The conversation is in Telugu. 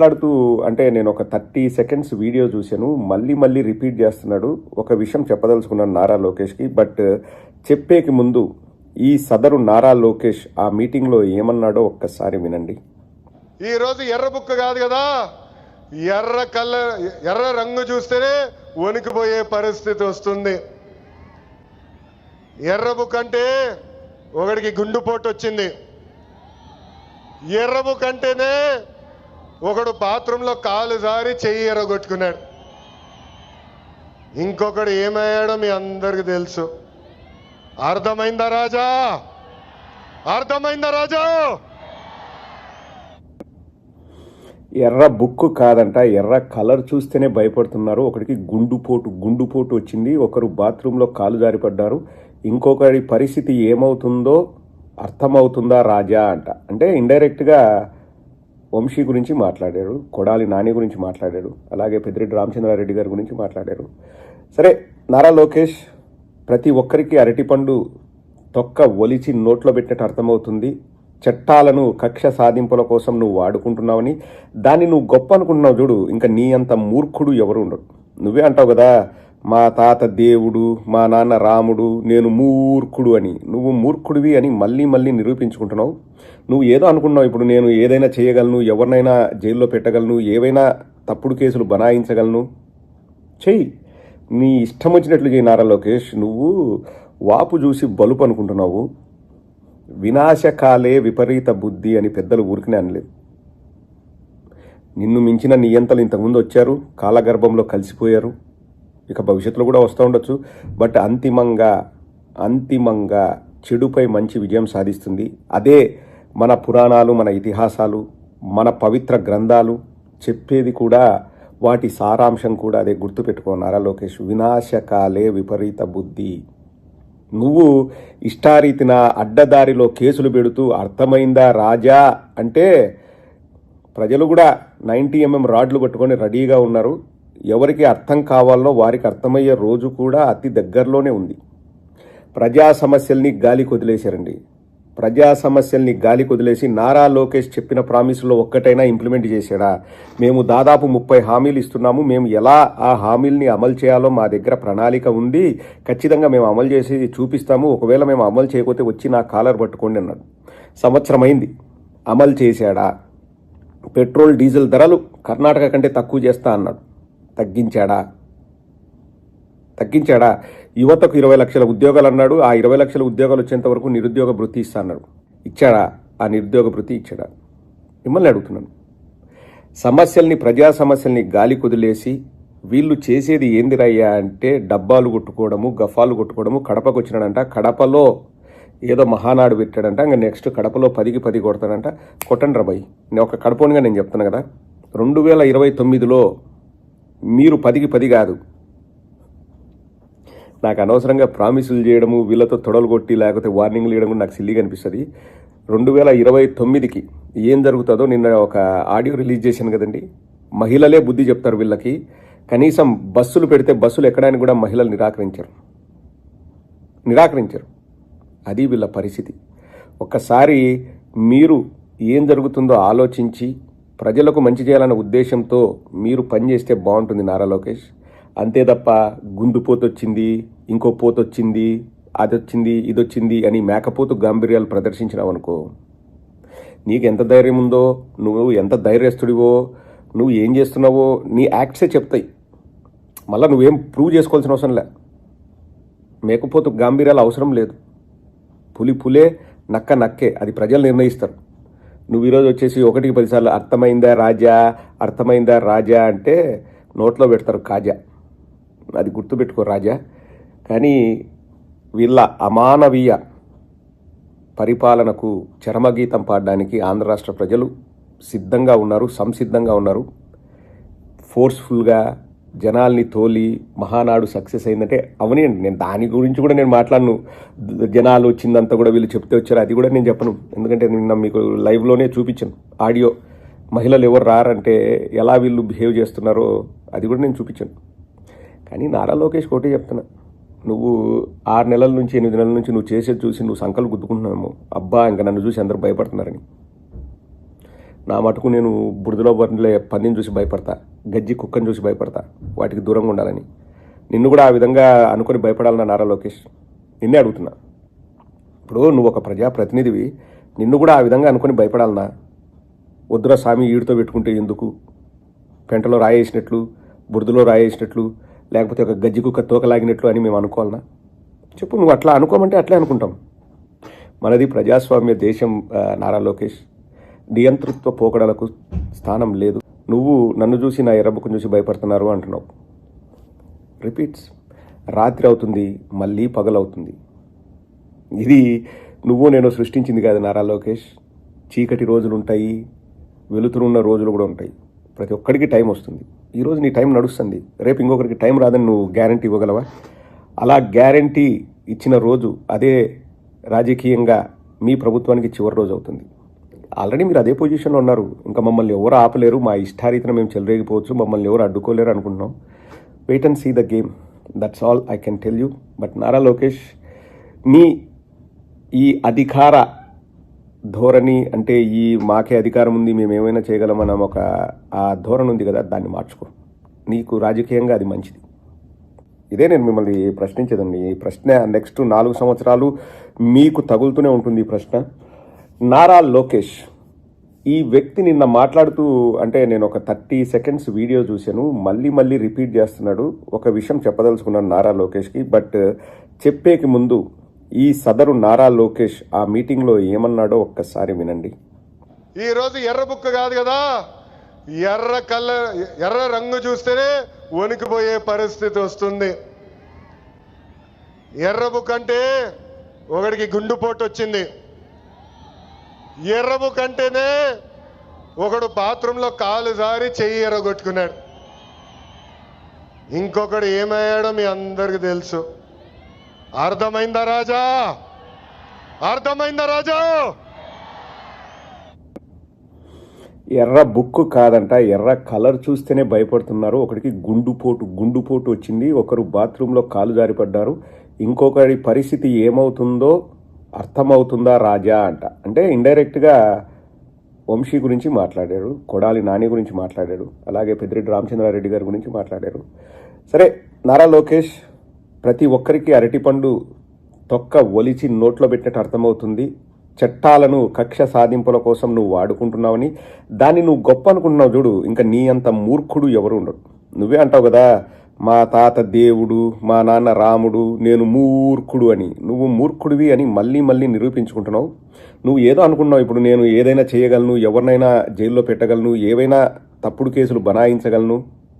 మాట్లాడుతూ అంటే నేను ఒక థర్టీ సెకండ్స్ వీడియో చూశాను. మళ్ళీ మళ్ళీ రిపీట్ చేస్తున్నాడు. ఒక విషయం చెప్పదలుచుకున్నాను నారా లోకేష్కి. బట్ చెప్పేకి ముందు ఈ సదరు నారా లోకేష్ ఆ మీటింగ్లో ఏమన్నాడో ఒక్కసారి వినండి. ఈ రోజు ఎర్ర బుక్క కాదు కదా? ఎర్ర కళ్ళ ఎర్ర రంగు చూస్తేనే వణికిపోయే పరిస్థితి వస్తుంది. ఎర్ర బుక్ అంటే ఒకడికి గుండుపోటు వచ్చింది. ఎర్ర బుక్ అంటేనే ఒకడు బాత్రూంలో కాలు జారి చెయ్యి ఎరగొట్టుకున్నాడు. ఇంకొకడు ఏమయ్యాడో మీ అందరికి తెలుసు. అర్థమైందా రాజా? అర్థమైందా రాజా? ఎర్ర బుక్ కాదంట ఎర్ర కలర్ చూస్తేనే భయపడుతున్నారు. ఒకడికి గుండుపోటు గుండుపోటు వచ్చింది. ఒకరు బాత్రూంలో కాలు జారిపడ్డారు. ఇంకొకరి పరిస్థితి ఏమవుతుందో అర్థమవుతుందా రాజా అంట. అంటే ఇండైరెక్ట్గా వంశీ గురించి మాట్లాడారు కొడాలి నాని గురించి మాట్లాడారు అలాగే పెద్దిరెడ్డి రామచంద్రారెడ్డి గారి గురించి మాట్లాడారు. సరే నారా లోకేష్ ప్రతి ఒక్కరికి అరటిపండు తొక్క ఒలిచి నోట్లో పెట్టినట్టు అర్థమవుతుంది. చట్టాలను కక్ష సాధింపుల కోసం నువ్వు వాడుకుంటున్నావని దాన్ని నువ్వు గొప్ప అనుకుంటున్నావు చూడు ఇంకా నీ అంత మూర్ఖుడు ఎవరు ఉండడు. నువ్వే అంటావు కదా మా తాత దేవుడు మా నాన్న రాముడు నేను మూర్ఖుడు అని. నువ్వు మూర్ఖుడివి అని మళ్ళీ మళ్ళీ నిరూపించుకుంటున్నావు. నువ్వు ఏదో అనుకున్నావు ఇప్పుడు నేను ఏదైనా చేయగలను ఎవరినైనా జైల్లో పెట్టగలను ఏవైనా తప్పుడు కేసులు బనాయించగలను. చెయ్యి. నీ ఇష్టం వచ్చినట్లు చేయి నారా లోకేష్ నువ్వు వాపు చూసి బలుపు అనుకుంటున్నావు. వినాశకాలే విపరీత బుద్ధి అని పెద్దలు ఊరికినే అనలేదు. నిన్ను మించిన నియంతలు ఇంతకుముందు వచ్చారు కాలగర్భంలో కలిసిపోయారు. ఇక భవిష్యత్తులో కూడా వస్తూ ఉండొచ్చు. బట్ అంతిమంగా అంతిమంగా చెడుపై మంచి విజయం సాధిస్తుంది. అదే మన పురాణాలు మన ఇతిహాసాలు మన పవిత్ర గ్రంథాలు చెప్పేది కూడా వాటి సారాంశం కూడా అదే గుర్తుపెట్టుకున్నారా లోకేష్. వినాశకాలే విపరీత బుద్ధి. నువ్వు ఇష్టారీతిన అడ్డదారిలో కేసులు పెడుతూ అర్థమైందా రాజా అంటే ప్రజలు కూడా నైంటీ ఎంఎం రాడ్లు పట్టుకొని రెడీగా ఉన్నారు. ఎవరికి అర్థం కావాలో వారికి అర్థమయ్యే రోజు కూడా అతి దగ్గరలోనే ఉంది. ప్రజా సమస్యల్ని గాలి కొదిలేశారండి. ప్రజా సమస్యల్ని గాలి కొదిలేసి నారా లోకేష్ చెప్పిన ప్రామిస్లో ఒక్కటైనా ఇంప్లిమెంట్ చేశాడా? మేము దాదాపు ముప్పై హామీలు ఇస్తున్నాము. మేము ఎలా ఆ హామీల్ని అమలు చేయాలో మా దగ్గర ప్రణాళిక ఉంది. ఖచ్చితంగా మేము అమలు చేసి చూపిస్తాము. ఒకవేళ మేము అమలు చేయకపోతే వచ్చి నా కాలర్ పట్టుకోండి అన్నాడు. సంవత్సరం అయింది అమలు చేశాడా? పెట్రోల్ డీజిల్ ధరలు కర్ణాటక కంటే తక్కువ చేస్తా అన్నాడు. తగ్గించాడా? తగ్గించాడా? యువతకు ఇరవై లక్షల ఉద్యోగాలు అన్నాడు. ఆ ఇరవై లక్షల ఉద్యోగాలు వచ్చేంత వరకు నిరుద్యోగ భృతి ఇస్తా అన్నాడు ఇచ్చాడా? ఆ నిరుద్యోగ భృతి ఇచ్చాడా? మిమ్మల్ని అడుగుతున్నాను. సమస్యల్ని ప్రజా సమస్యల్ని గాలి కుదిలేసి వీళ్ళు చేసేది ఏందిరయ్యా అంటే డబ్బాలు కొట్టుకోవడము గఫాలు కొట్టుకోవడము కడపకు వచ్చినాడంట. కడపలో ఏదో మహానాడు పెట్టాడంట. ఇంకా నెక్స్ట్ కడపలో పదికి పది కొడతాడంట. కొట్టండి రా నేను ఒక కడపోనిగా నేను చెప్తాను కదా. రెండు వేల ఇరవై తొమ్మిదిలో మీరు పదికి పది కాదు. నాకు అనవసరంగా ప్రామిసులు చేయడము వీళ్ళతో తొడలు కొట్టి లేకపోతే వార్నింగ్లు ఇవ్వడం నాకు సిల్లీగా అనిపిస్తుంది. రెండు వేల ఇరవై తొమ్మిదికి ఏం జరుగుతుందో నిన్న ఒక ఆడియో రిలీజ్ చేశాను కదండి. మహిళలే బుద్ధి చెప్తారు వీళ్ళకి. కనీసం బస్సులు పెడితే బస్సులు ఎక్కడానికి కూడా మహిళలు నిరాకరించారు. నిరాకరించారు. అది వీళ్ళ పరిస్థితి. ఒక్కసారి మీరు ఏం జరుగుతుందో ఆలోచించి ప్రజలకు మంచి చేయాలన్న ఉద్దేశంతో మీరు పనిచేస్తే బాగుంటుంది నారా లోకేష్. అంతే తప్ప గుండుపోతు పోతొచ్చింది ఇంకో పోతొచ్చింది అది వచ్చింది ఇది వచ్చింది అని మేకపోతు గాంభీర్యాలు ప్రదర్శించినావు అనుకో. నీకు ఎంత ధైర్యం ఉందో నువ్వు ఎంత ధైర్యస్తుడివో నువ్వు ఏం చేస్తున్నావో నీ యాక్ట్సే చెప్తాయి. మళ్ళీ నువ్వేం ప్రూవ్ చేసుకోవాల్సిన అవసరం లే. మేకపోతు గాంభీర్యాలు అవసరం లేదు. పులి పులే నక్క నక్కే అది ప్రజలు నిర్ణయిస్తారు. నువ్వు ఈరోజు వచ్చేసి ఒకటికి పదిసార్లు అర్థమైందా రాజా? అర్థమైందా రాజా అంటే నోట్లో పెడతారు కాజా. అది గుర్తుపెట్టుకో రాజా. కానీ వీళ్ళ అమానవీయ పరిపాలనకు చరమగీతం పాడడానికి ఆంధ్ర రాష్ట్ర ప్రజలు సిద్ధంగా ఉన్నారు సంసిద్ధంగా ఉన్నారు. ఫోర్స్ఫుల్గా జనాల్ని తోలి మహానాడు సక్సెస్ అయిందంటే అవని నేను దాని గురించి కూడా నేను మాట్లాడను. జనాలు వచ్చిందంతా కూడా వీళ్ళు చెప్తే వచ్చారు. అది కూడా నేను చెప్పను. ఎందుకంటే నిన్న మీకు లైవ్లోనే చూపించాను. ఆడియో. మహిళలు ఎవరు రారంటే ఎలా వీళ్ళు బిహేవ్ చేస్తున్నారో అది కూడా నేను చూపించాను. కానీ నారా లోకేష్ కోటే చెప్తున్నా. నువ్వు ఆరు నెలల నుంచి ఎనిమిది నెలల నుంచి నువ్వు చేసేది చూసి నువ్వు సంకలు గుద్దుకుంటున్నావు అబ్బా ఇంకా నన్ను చూసి అందరూ భయపడుతున్నారని. నా మటుకు నేను బురదలో బండిలే పందిని చూసి భయపడతా గజ్జి కుక్కని చూసి భయపడతా వాటికి దూరంగా ఉండాలని. నిన్ను కూడా ఆ విధంగా అనుకొని భయపడాలన్నా నారా లోకేష్. నిన్నే అడుగుతున్నా. ఇప్పుడు నువ్వు ఒక ప్రజాప్రతినిధివి నిన్ను కూడా ఆ విధంగా అనుకొని భయపడాలనా వద్దురా స్వామి ఈడితో పెట్టుకుంటే ఎందుకు? పెంటలో రాయేసినట్లు బురదలో రాయేసినట్లు లేకపోతే ఒక గజ్జి కుక్క తోకలాగినట్లు అని మేము అనుకోవాలనా? చెప్పు నువ్వు అట్లా అనుకోమంటే అట్లే అనుకుంటాం. మనది ప్రజాస్వామ్య దేశం నారా లోకేష్. నియంతృత్వ పోకడలకు స్థానం లేదు. నువ్వు నన్ను చూసి నా ఎర్రబుక్కును చూసి భయపడుతున్నారు అంటున్నావు. రిపీట్స్. రాత్రి అవుతుంది మళ్ళీ పగలవుతుంది ఇది నువ్వు నేను సృష్టించింది కాదు నారా లోకేష్. చీకటి రోజులు ఉంటాయి వెలుతురున్న రోజులు కూడా ఉంటాయి. ప్రతి ఒక్కడికి టైం వస్తుంది. ఈరోజు నీ టైం నడుస్తుంది. రేపు ఇంకొకరికి టైం రాదని నువ్వు గ్యారంటీ ఇవ్వగలవా? అలా గ్యారంటీ ఇచ్చిన రోజు అదే రాజకీయంగా మీ ప్రభుత్వానికి చివరి రోజు అవుతుంది. ఆల్రెడీ మీరు అదే పొజిషన్లో ఉన్నారు. ఇంకా మమ్మల్ని ఎవరు ఆపలేరు. మా ఇష్టారీతిన మేము చెలరేగిపోవచ్చు. మమ్మల్ని ఎవరు అడ్డుకోలేరు అనుకుంటున్నాం. Wait and see the game that's all I can tell you but Nara Lokesh మీ ఈ అధికార ధోరణి అంటే ఈ మాకే అధికారం ఉంది మేము ఏమైనా చేయగలమన్న ఒక ఆ ధోరణి ఉంది కదా దాన్ని మార్చుకో. నీకు రాజకీయంగా అది మంచిది. ఇదే నేను మిమ్మల్ని ప్రశ్నించేదండి. ఈ ప్రశ్న నెక్స్ట్ నాలుగు సంవత్సరాలు మీకు తగులుతూనే ఉంటుంది ఈ ప్రశ్న. నారా లోకేష్ ఈ వ్యక్తి నిన్న మాట్లాడుతూ అంటే నేను ఒక థర్టీ సెకండ్స్ వీడియో చూశాను మళ్ళీ మళ్ళీ రిపీట్ చేస్తున్నాడు. ఒక విషయం చెప్పదలుచుకున్నాను నారా లోకేష్కి బట్ చెప్పేకి ముందు ఈ సదరు నారా లోకేష్ ఆ మీటింగ్లో ఏమన్నాడో ఒక్కసారి వినండి. ఈరోజు ఎర్ర బుక్క కాదు కదా ఎర్ర కళ్ళ ఎర్ర రంగు చూస్తేనే వణికిపోయే పరిస్థితి వస్తుంది. ఎర్ర బుక్ అంటే ఒకడికి గుండుపోటు వచ్చింది ఎర్రము కంటేనే ఒకడు బాత్రూంలో కాలు జారి చెయ్యి ఎర్రగొట్టుకున్నాడు. ఇంకొకడు ఏమయ్యాడో మీ అందరికి తెలుసు. అర్థమైందా రాజా? అర్థమైందా రాజా? ఎర్ర బుక్ కాదంట ఎర్ర కలర్ చూస్తేనే భయపడుతున్నారు. ఒకడికి గుండుపోటు గుండుపోటు వచ్చింది. ఒకరు బాత్రూంలో కాలు జారిపడ్డారు. ఇంకొకరి పరిస్థితి ఏమవుతుందో అర్థమవుతుందా రాజా అంట. అంటే ఇండైరెక్ట్గా వంశీ గురించి మాట్లాడారు కొడాలి నాని గురించి మాట్లాడాడు అలాగే పెద్దిరెడ్డి రామచంద్రారెడ్డి గారి గురించి మాట్లాడారు. సరే నారా లోకేష్ ప్రతి ఒక్కరికి అరటిపండు తొక్క ఒలిచి నోట్లో పెట్టినట్టు అర్థమవుతుంది. చట్టాలను కక్ష సాధింపుల కోసం నువ్వు వాడుకుంటున్నావని దాన్ని నువ్వు గొప్ప అనుకుంటున్నావు చూడు ఇంకా నీ అంత మూర్ఖుడు ఎవరు ఉండడు. నువ్వే అంటావు కదా మా తాత దేవుడు మా నాన్న రాముడు నేను మూర్ఖుడు అని. నువ్వు మూర్ఖుడివి అని మళ్ళీ మళ్ళీ నిరూపించుకుంటున్నావు. నువ్వు ఏదో అనుకున్నావు ఇప్పుడు నేను ఏదైనా చేయగలను ఎవరినైనా జైల్లో పెట్టగలను ఏవైనా తప్పుడు కేసులు బనాయించగలను.